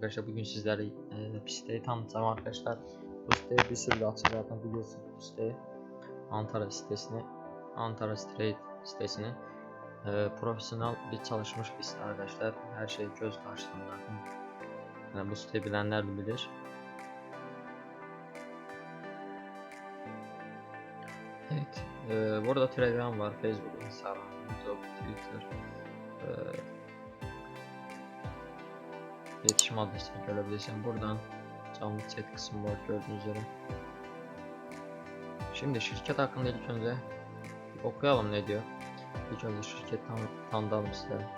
Arkadaşlar bugün sizlere e, bir siteyi tanıtacağım arkadaşlar. Bu siteye bir sürü açılardan biliyorsunuz bu siteyi. Antara sitesini, Antara Trade sitesini. E, profesyonel bir çalışmış bir site arkadaşlar. Her şey göz karşılığında. Yani bu siteyi bilenler bilir. Evet. E, burada Telegram var, Facebook, Instagram, YouTube, Twitter. E, iletişim adresini görebilirsin. Buradan canlı chat kısmı var gördüğünüz üzere. Şimdi şirket hakkında ilk önce okuyalım ne diyor. İlk önce şirket tan tanıtalım size.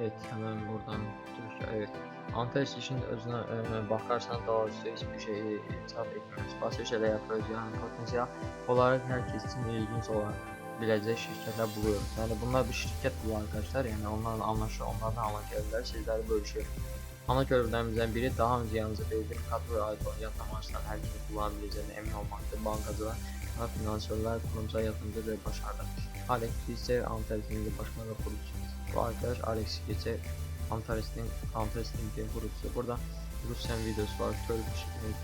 Evet hemen buradan evet. Antares işin özüne e, bakarsan doğrusu hiçbir şeyi itiraf etmiyoruz. Başka şeyler yapıyoruz yani potansiyel olarak herkes için ilginç olan bileceği şirketler buluyoruz. Yani bunlar bir şirket buluyor arkadaşlar. Yani onlarla anlaşıyor, onlarla anlaşıyorlar. Sizlerle bölüşüyor. Ana görevlerimizden biri daha önce yanınıza belirli ve ait olan yatırım amaçlar herkes kullanabileceğine emin olmaktır. Bankacılar, finansörler, kurumsal yatırımcı ve başarılı. Alex ise Antalya'nın başkan ve kurucusu. Bu arkadaş Alex ise Antalya'nın Antalya'nın kurucusu. Burada Rusyan videosu var, Türk,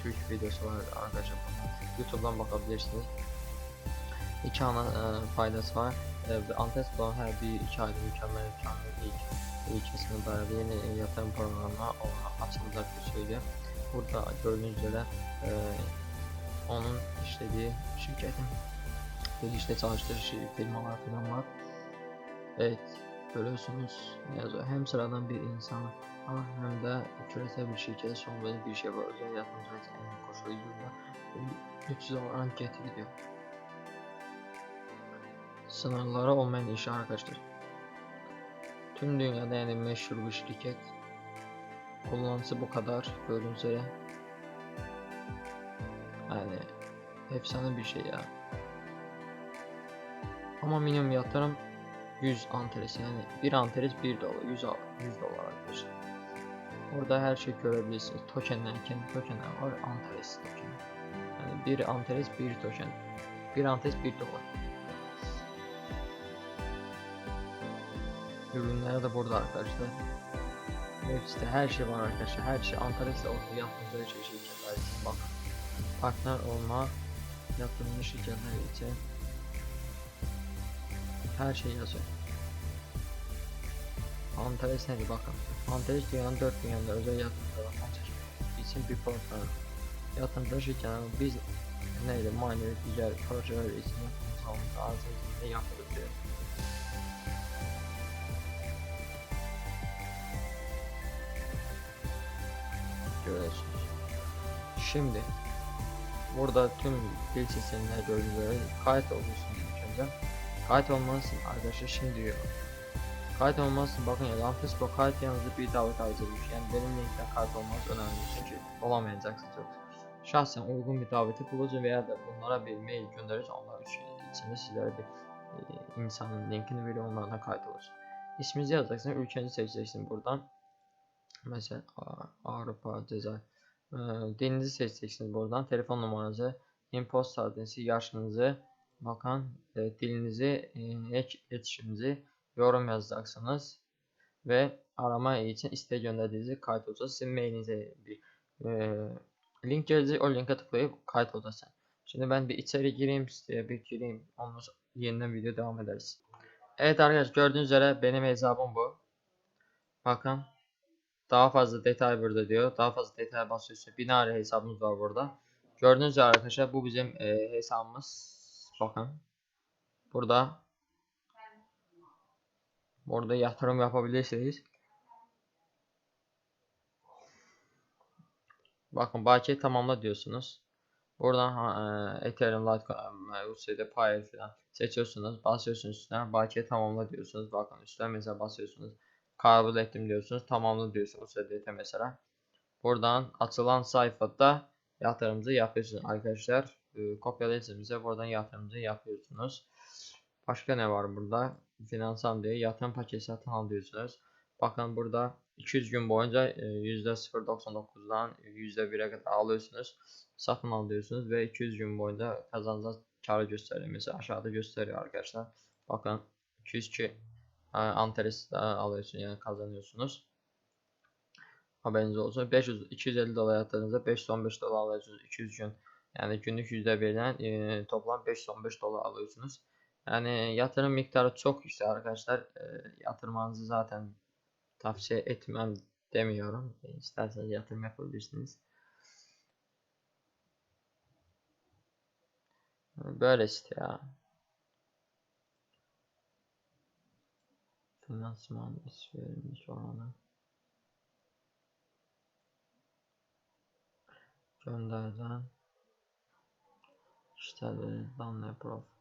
Türk videosu var arkadaşlar. YouTube'dan bakabilirsiniz iki ana e, faydası var. E, ve Antes Doğan her bir iki ayda mükemmel mükemmel ilk ilkesine dair yeni yatırım programına açılacaktır söylüyor. Burada gördüğünüz üzere e, onun işlediği şirketin bir işte çalıştığı firmalar falan var. Evet görüyorsunuz yazıyor. Hem sıradan bir insan ama hem de küresel bir şirkete son bir şey var. Özel yatırımcı en koşuluyla 300 dolar anketi gidiyor sınırları olmayan iş arkadaşlar. Tüm dünyada yani meşhur bir şirket. Kullanıcısı bu kadar gördüğünüz üzere. Yani efsane bir şey ya. Ama minimum yatırım 100 antres yani bir antres 1 dolar 100, 100 dolar arkadaşlar. Orada her şey görebilirsiniz. Tokenler, kendi tokenler var. Antres token. Yani bir antres bir token. Bir antres 1 dolar. Ürünler de burada arkadaşlar. İşte her şey var arkadaşlar. Her şey Antalya'da olsa yaptığınız şey şirketler için bak. Partner olma yaptığınız şirketler için her şey yazıyor. Antalya neydi bakın. Antalya dünyanın dört dünyada özel yatırımcılar için bir portal. Yatırımcı şirketler biz neydi manevi ticaret projeler için yaptığımız arzı yapıyoruz diyor. Görüyorsunuz. Şimdi burada tüm dil gördüğünüz üzere kayıt olmuşsun önce. Kayıt olmalısın arkadaşlar şimdi diyor. Kayıt olmalısın bakın ya lan Facebook kayıt yanınızda bir davet alacakmış. Yani benim linkten kayıt olmanız önemli çünkü olamayacaksınız yoksa. Şahsen uygun bir daveti bulacağım veya da bunlara bir mail göndeririz. Onlar içinde sizlere bir e, insanın linkini veriyor onlardan kayıt olursun. İsminizi yazacaksınız, ülkenizi seçeceksin buradan. Mesela Avrupa, Cezayir. Ee, dilinizi seçeceksiniz buradan. Telefon numaranızı, impost adresi, yaşınızı, bakan e, dilinizi, e, iletişiminizi yorum yazacaksınız. Ve arama için isteği gönderdiğinizi kayıt olacağız. Sizin mailinize bir e, link gelecek. O linke tıklayıp kayıt olacaksın. Şimdi ben bir içeri gireyim siteye bir gireyim. Ondan sonra yeniden video devam ederiz. Evet arkadaşlar gördüğünüz üzere benim hesabım bu. Bakın daha fazla detay burada diyor. Daha fazla detay basıyorsa binary hesabımız var burada. Gördüğünüz gibi arkadaşlar bu bizim e, hesabımız. Bakın. Burada Burada yatırım yapabilirsiniz. Bakın bahçeyi tamamla diyorsunuz. Buradan e, Ethereum, Litecoin, USD, Pi falan seçiyorsunuz. Basıyorsunuz üstüne. Bahçeyi tamamla diyorsunuz. Bakın üstüne mesela basıyorsunuz kabul ettim diyorsunuz. Tamamla diyorsunuz SDT mesela. Buradan açılan sayfada yatırımınızı yapıyorsunuz arkadaşlar. E, kopyalayıcımıza buradan yatırımınızı yapıyorsunuz. Başka ne var burada? Finansal diye yatırım paketi satın alıyorsunuz. Bakın burada 200 gün boyunca %0.99'dan %1'e kadar alıyorsunuz. Satın alıyorsunuz ve 200 gün boyunca kazanacağınız karı gösteriyor. Mesela aşağıda gösteriyor arkadaşlar. Bakın 202 Antares alıyorsun yani kazanıyorsunuz. Haberiniz olsun. 500 250 dolar yatırdığınızda 515 dolar alıyorsunuz 200 gün. Yani günlük %1'den e, toplam 515 dolar alıyorsunuz. Yani yatırım miktarı çok yüksek arkadaşlar. E, yatırmanızı zaten tavsiye etmem demiyorum. İsterseniz yatırım yapabilirsiniz. Böyle işte ya. Finansman iş verilmiş oranı. Gönderilen işler verilen ne prof.